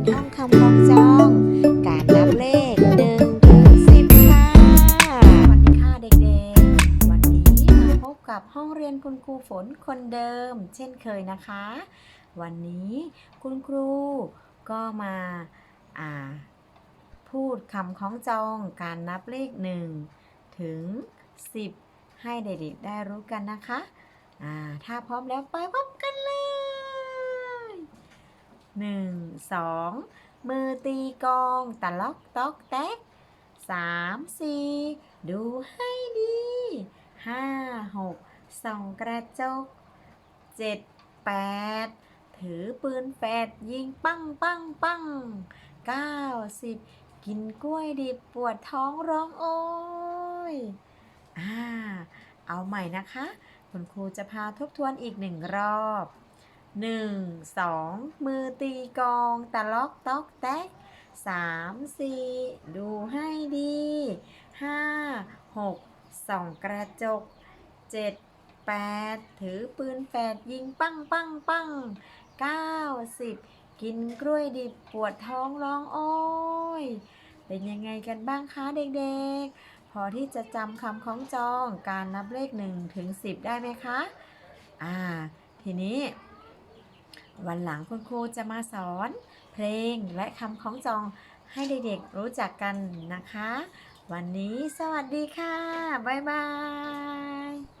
นห้องคำคล้องจอง การนับเลขหนึ่งถึงสิบค่ะสวัสดีค่ะเด็กๆ วันนี้มาพบกับห้องเรียนคุณครูฝนคนเดิม เช่นเคยนะคะ วันนี้คุณครูก็มาอ่าพูดคำข้องจองการนับเลขหนึ่งถึงสิบให้เด็กๆได้รู้กันนะคะ อ่า ถ้าพร้อมแล้วไปพบกัน เลย1 2มือตีกองตะล็อกตอกแตกสามสี่ดูให้ดีห้าหกส่องกระจกเจ็ดแปดถือปืนแฟดยิงปังปังปังเก้าสิบกินกล้วยดิบปวดท้องร้องโอยอ่าเอาใหม่นะคะ คุณครูจะพาทบทวนอีกหนึ่งรอบ หนึ่งสองมือตีกองตะล็อกตอกแตกสามสี่ดูให้ดีห้าหกส่องกระจกเจ็ดแปดถือปืนแฝดยิงปังปังปังเก้าสิบกินกล้วยดิบปวดท้องร้องโอ้ย เป็นยังไงกันบ้างคะเด็กๆ พอที่จะจำคำคล้องจองการนับเลข1ถึง10ได้ไหมคะ อ่า ทีนี้ วันหลังคุณครูจะมาสอนเพลงและคำคล้องจองให้เด็กๆรู้จักกันนะคะ วันนี้สวัสดีค่ะ บ๊ายบาย